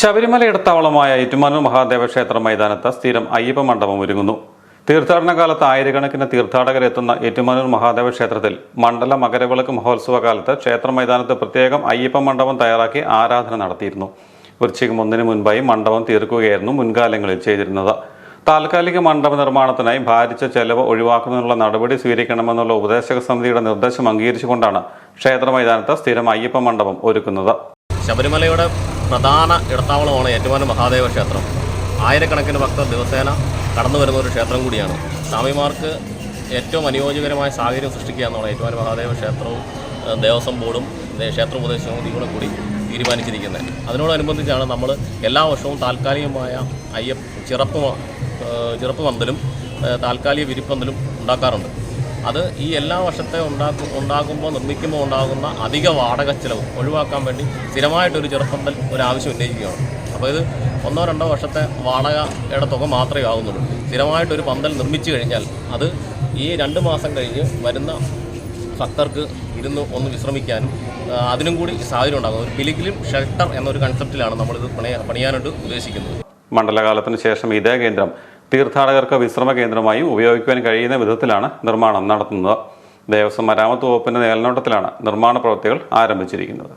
ശബരിമല ഇടത്താവളമായ ഏറ്റുമാനൂർ മഹാദേവ ക്ഷേത്ര മൈതാനത്ത് സ്ഥിരം അയ്യപ്പ മണ്ഡപം ഒരുങ്ങുന്നു. തീർത്ഥാടന കാലത്ത് ആയിരക്കണക്കിന് തീർത്ഥാടകരെത്തുന്ന ഏറ്റുമാനൂർ മഹാദേവ ക്ഷേത്രത്തിൽ മണ്ഡല മകരവിളക്ക് മഹോത്സവ കാലത്ത് ക്ഷേത്ര മൈതാനത്ത് പ്രത്യേകം അയ്യപ്പ മണ്ഡപം തയ്യാറാക്കി ആരാധന നടത്തിയിരുന്നു. വൃശ്ചികം ഒന്നിന് മുൻപായി മണ്ഡപം തീർക്കുകയായിരുന്നു മുൻകാലങ്ങളിൽ ചെയ്തിരുന്നത്. താൽക്കാലിക മണ്ഡപ നിർമ്മാണത്തിനായി ഭാരിച്ച ചെലവ് ഒഴിവാക്കുന്നതിനുള്ള നടപടി സ്വീകരിക്കണമെന്നുള്ള ഉപദേശക സമിതിയുടെ നിർദ്ദേശം അംഗീകരിച്ചുകൊണ്ടാണ് ക്ഷേത്ര മൈതാനത്ത് സ്ഥിരം അയ്യപ്പ മണ്ഡപം ഒരുക്കുന്നത്. ശബരിമലയുടെ പ്രധാന ഇടത്താവളമാണ് ഏറ്റുമാനൂർ മഹാദേവ ക്ഷേത്രം. ആയിരക്കണക്കിന് ഭക്തർ ദിവസേന കടന്നു വരുന്ന ഒരു ക്ഷേത്രം കൂടിയാണ്. സ്വാമിമാർക്ക് ഏറ്റവും അനുയോജ്യകരമായ സാഹചര്യം സൃഷ്ടിക്കുക എന്നുള്ള ഏറ്റുമാനൂർ മഹാദേവ ക്ഷേത്രവും ദേവസ്വം ബോർഡും ക്ഷേത്ര ഉപദേശ സമിതികളും കൂടി തീരുമാനിച്ചിരിക്കുന്നത്. അതിനോടനുബന്ധിച്ചാണ് നമ്മൾ എല്ലാ വർഷവും താൽക്കാലികമായ അയ്യപ്പ ചിറപ്പ് ചിറപ്പ് പന്തലും താൽക്കാലിക വിരിപ്പന്തലും ഉണ്ടാക്കാറുണ്ട്. അത് ഈ എല്ലാ വർഷത്തെ ഉണ്ടാക്കും ഉണ്ടാകുമ്പോൾ നിർമ്മിക്കുമ്പോൾ ഉണ്ടാകുന്ന അധിക വാടക ചിലവ് ഒഴിവാക്കാൻ വേണ്ടി സ്ഥിരമായിട്ടൊരു ചെറുപ്പന്തൽ ഒരു ആവശ്യം ഉന്നയിക്കുകയാണ്. അപ്പോൾ ഇത് ഒന്നോ രണ്ടോ വർഷത്തെ വാടകയുടെ തുക മാത്രമേ ആകുന്നുള്ളൂ സ്ഥിരമായിട്ടൊരു പന്തൽ നിർമ്മിച്ചു കഴിഞ്ഞാൽ അത് ഈ രണ്ട് മാസം കഴിഞ്ഞ് വരുന്ന ഭക്തർക്ക് ഇരുന്ന് ഒന്ന് വിശ്രമിക്കാനും അതിനും കൂടി സാഹചര്യം ഉണ്ടാകും. ഒരു പിലിക്കിലും ഷെൽട്ടർ എന്നൊരു കൺസെപ്റ്റിലാണ് നമ്മളിത് പണിയാ പണിയാനായിട്ട് ഉദ്ദേശിക്കുന്നത്. മണ്ഡലകാലത്തിന് ശേഷം ഇതേ കേന്ദ്രം തീർത്ഥാടകർക്ക് വിശ്രമ കേന്ദ്രമായും ഉപയോഗിക്കുവാൻ കഴിയുന്ന വിധത്തിലാണ് നിർമ്മാണം നടത്തുന്നത്. ദേവസ്വം മരാമത്ത് വകുപ്പിന്റെ മേൽനോട്ടത്തിലാണ് നിർമ്മാണ പ്രവൃത്തികൾ ആരംഭിച്ചിരിക്കുന്നത്.